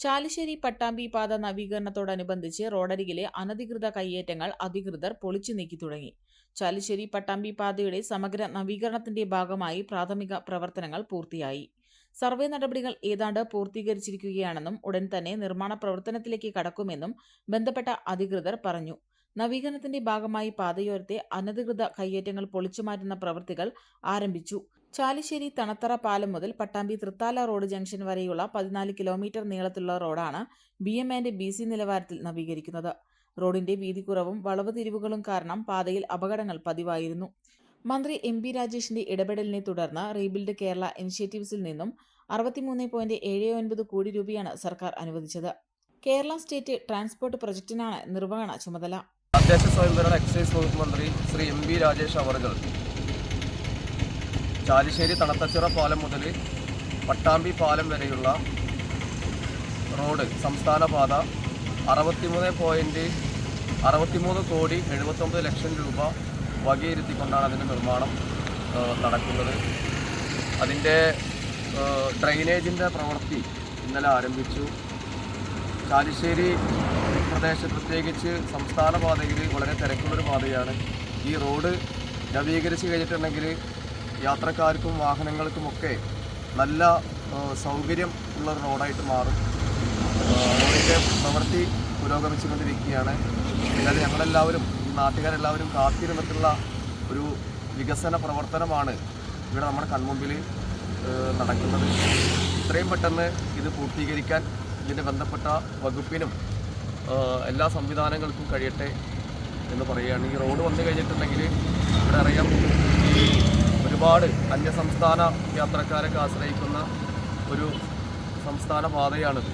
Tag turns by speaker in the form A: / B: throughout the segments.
A: ചാലിശ്ശേരി പട്ടാമ്പി പാത നവീകരണത്തോടനുബന്ധിച്ച് റോഡരികിലെ അനധികൃത കയ്യേറ്റങ്ങൾ അധികൃതർ പൊളിച്ചു നീക്കി തുടങ്ങി. ചാലിശ്ശേരി പട്ടാമ്പി പാതയുടെ സമഗ്ര നവീകരണത്തിന്റെ ഭാഗമായി പ്രാഥമിക പ്രവർത്തനങ്ങൾ പൂർത്തിയായി. സർവേ നടപടികൾ ഏതാണ്ട് പൂർത്തീകരിച്ചിരിക്കുകയാണെന്നും ഉടൻ തന്നെ നിർമ്മാണ പ്രവർത്തനത്തിലേക്ക് കടക്കുമെന്നും ബന്ധപ്പെട്ട അധികൃതർ പറഞ്ഞു. നവീകരണത്തിന്റെ ഭാഗമായി പാതയോരത്തെ അനധികൃത കയ്യേറ്റങ്ങൾ പൊളിച്ചുമാറ്റുന്ന പ്രവൃത്തികൾ ആരംഭിച്ചു. ചാലിശ്ശേരി തണത്തറ പാലം മുതൽ പട്ടാമ്പി തൃത്താല റോഡ് ജംഗ്ഷൻ വരെയുള്ള പതിനാല് കിലോമീറ്റർ നീളത്തിലുള്ള റോഡാണ് B M and B C നിലവാരത്തിൽ നവീകരിക്കുന്നത്. റോഡിന്റെ വീതിക്കുറവും വളവ് തിരിവുകളും കാരണം പാതയിൽ അപകടങ്ങൾ പതിവായിരുന്നു. മന്ത്രി എം പി രാജേഷിന്റെ ഇടപെടലിനെ തുടർന്ന് റീബിൽഡ് കേരള ഇനിഷ്യേറ്റീവ്സിൽ നിന്നും അറുപത്തിമൂന്ന് പോയിന്റ് ഏഴ് ഒൻപത് കോടി രൂപയാണ് സർക്കാർ അനുവദിച്ചത്. കേരള സ്റ്റേറ്റ് ട്രാൻസ്പോർട്ട് പ്രൊജക്ടിനാണ് നിർവഹണ ചുമതല.
B: തദ്ദേശ സ്വയംഭരണ എക്സൈസ് വകുപ്പ് മന്ത്രി ശ്രീ എം രാജേഷ് അവർകൾ ചാലിശ്ശേരി തണത്തച്ചിറ പാലം മുതൽ പട്ടാമ്പി പാലം വരെയുള്ള റോഡ് സംസ്ഥാന പാത അറുപത്തിമൂന്ന് പോയിന്റ് അറുപത്തിമൂന്ന് കോടി എഴുപത്തൊമ്പത് ലക്ഷം രൂപ വകയിരുത്തിക്കൊണ്ടാണ് അതിന്റെ നിർമ്മാണം നടക്കുന്നത്. അതിന്റെ ഡ്രൈനേജിന്റെ പ്രവൃത്തി ഇന്നലെ ആരംഭിച്ചു. ചാലിശ്ശേരി പ്രദേശം പ്രത്യേകിച്ച് സംസ്ഥാന പാതയിൽ വളരെ തിരക്കുള്ളൊരു പാതയാണ്. ഈ റോഡ് നവീകരിച്ച് കഴിഞ്ഞിട്ടുണ്ടെങ്കിൽ യാത്രക്കാർക്കും വാഹനങ്ങൾക്കുമൊക്കെ നല്ല സൗകര്യം ഉള്ള റോഡായിട്ട് മാറും. റോഡിന്റെ പ്രവൃത്തി പുരോഗമിച്ചുകൊണ്ടിരിക്കുകയാണ്. എന്നാൽ ഞങ്ങളെല്ലാവരും നാട്ടുകാരെല്ലാവരും കാത്തിരുന്നിട്ടുള്ള ഒരു വികസന പ്രവർത്തനമാണ് ഇവിടെ നമ്മുടെ കൺമുമ്പിൽ നടക്കുന്നത്. ഇത്രയും പെട്ടെന്ന് ഇത് പൂർത്തീകരിക്കാൻ ഇതിന്റെ ബന്ധപ്പെട്ട വകുപ്പിനും എല്ലാ സംവിധാനങ്ങൾക്കും കഴിയട്ടെ എന്ന് പറയുകയാണ്. ഈ റോഡ് വന്നു കഴിഞ്ഞിട്ടുണ്ടെങ്കിൽ ഇവിടെ അറിയാം ഈ ഒരുപാട് അന്യസംസ്ഥാന യാത്രക്കാരൊക്കെ ആശ്രയിക്കുന്ന ഒരു സംസ്ഥാന പാതയാണിത്.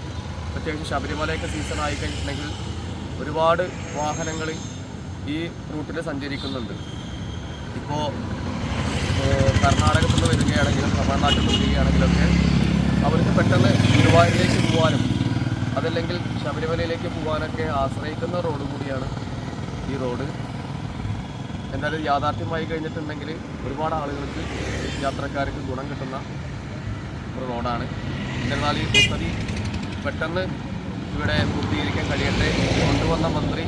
B: പ്രത്യേകിച്ച് ശബരിമലയൊക്കെ സീസൺ ആയിക്കഴിഞ്ഞിട്ടുണ്ടെങ്കിൽ ഒരുപാട് വാഹനങ്ങൾ ഈ റൂട്ടിൽ സഞ്ചരിക്കുന്നുണ്ട്. ഇപ്പോൾ കർണാടകത്തിൽ നിന്ന് വരികയാണെങ്കിലും തമിഴ്നാട്ടിൽ നിന്ന് വരികയാണെങ്കിലൊക്കെ അവർക്ക് പെട്ടെന്ന് ഗുരുവായൂരിലേക്ക് പോകാനും അതല്ലെങ്കിൽ ശബരിമലയിലേക്ക് പോകാനൊക്കെ ആശ്രയിക്കുന്ന റോഡ് കൂടിയാണ് ഈ റോഡ്. എന്തായാലും യാഥാർത്ഥ്യമായി കഴിഞ്ഞിട്ടുണ്ടെങ്കിൽ ഒരുപാട് ആളുകൾക്ക് യാത്രക്കാർക്ക് ഗുണം കിട്ടുന്ന ഒരു റോഡാണ് എന്നാൽ ഈ പദ്ധതി പെട്ടെന്ന് ഇവിടെ പൂർത്തീകരിക്കാൻ കഴിയട്ടെ കൊണ്ടുവന്ന മന്ത്രി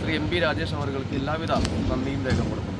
B: ശ്രീ എം പി രാജേഷ് അവർക്ക് എല്ലാവിധ നന്ദിയും രേഖപ്പെടുത്തുന്നു.